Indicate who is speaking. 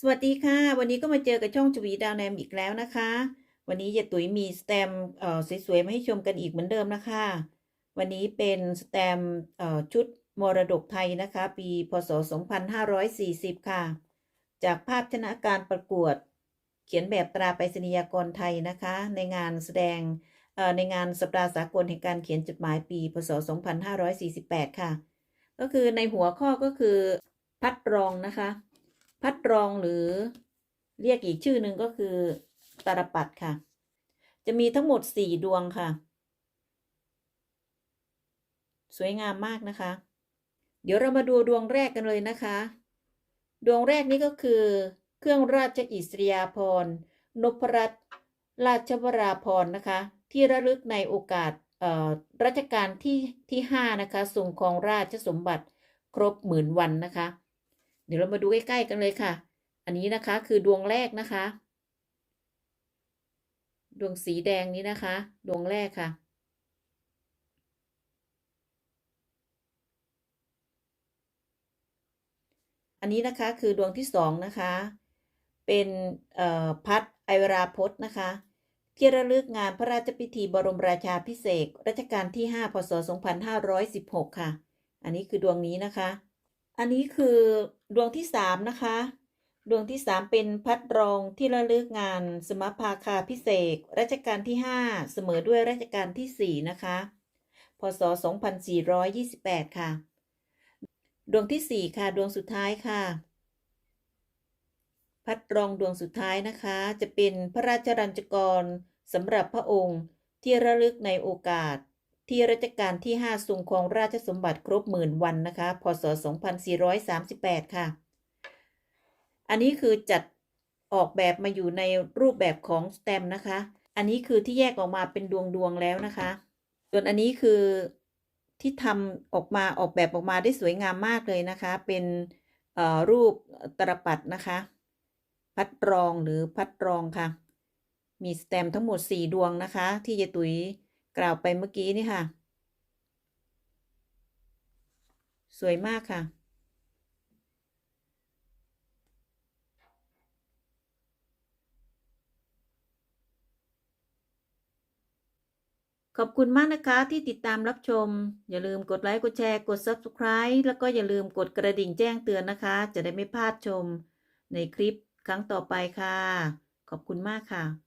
Speaker 1: สวัสดีค่ะ วันนี้ก็มาเจอกับช่องจวีดาวแนมอีกแล้วนะคะ วันนี้ยายตุ๋ยมีสแตมเอ่อสวยๆมาให้ชมกันอีกเหมือนเดิมนะคะ วันนี้เป็นสแตมเอ่อชุดมรดกไทยนะคะ ปีพศ 2540 ค่ะ จากภาพชนะการประกวด เขียนแบบตราไปรษณียกรไทยนะคะ ในงานแสดงเอ่อในงานสัปดาห์สากลแห่งการเขียนจดหมายปี พศ 2548 ค่ะ ก็คือในหัวข้อก็คือพัดรองนะคะ พัดรองหรือเรียกอีกชื่อหนึ่งก็คือตาปัดค่ะ จะมีทั้งหมดสี่ดวงค่ะ สวยงามมากนะคะ เดี๋ยวเรามาดูดวงแรกกันเลยนะคะ ดวงแรกนี้ก็คือเครื่องราชอิสริยาภรณ์นพรัตน์ราชวราภรณ์นะคะ ที่ระลึกในโอกาสรัชกาลที่ที่ห้านะคะทรงครองราชสมบัติครบหมื่นวันนะคะ เดี๋ยวเรามาดูใกล้ๆกันเลยค่ะ อันนี้นะคะคือดวงแรกนะคะ ดวงสีแดงนี้นะคะ ดวงแรกค่ะ อันนี้นะคะคือดวงที่สองนะคะ เป็นพัดไอวราพจน์นะคะที่ระลึกงานพระราชพิธีบรมราชาพิเศษรัชกาลที่ 5 พศ 2516 ค่ะ อันนี้คือดวงนี้นะคะ อันนี้คือ ดวงที่สามนะคะ ดวงที่สามเป็นพัดรองที่ระลึกงาน สมภาคาพิเศษรัชกาลที่ห้าเสมอด้วยรัชกาลที่สี่นะคะพศ 2428 ค่ะ ดวงที่สี่ค่ะ ดวงสุดท้ายค่ะ พัดรองดวงสุดท้ายนะคะ จะเป็นพระราชรัญจกรสำหรับพระองค์ที่ระลึกในโอกาส ที่รัชกาลที่ 5 ทรงครองราชสมบัติครบหมื่นวันนะคะ พศ 2438 ค่ะ อันนี้คือจัดออกแบบมาอยู่ในรูปแบบของสแตมนะคะ อันนี้คือที่แยกออกมาเป็นดวงดวงๆแล้วนะคะ ส่วนอันนี้คือที่ทำออกมาออกแบบออกมาได้สวยงามมากเลยนะคะ เป็นรูปตรปัดนะคะ พัดรองหรือพัดรองค่ะ มีสแตมทั้งหมด 4 ดวงนะคะ ที่ยายตุ๋ย กล่าวไปเมื่อกี้นี่ค่ะ สวยมากค่ะ ขอบคุณมากนะคะที่ติดตามรับชม อย่าลืมกดไลค์ กดแชร์ กด Subscribe แล้วก็อย่าลืมกดกระดิ่งแจ้งเตือนนะคะ จะได้ไม่พลาดชมในคลิปครั้งต่อไปค่ะ ขอบคุณมากค่ะ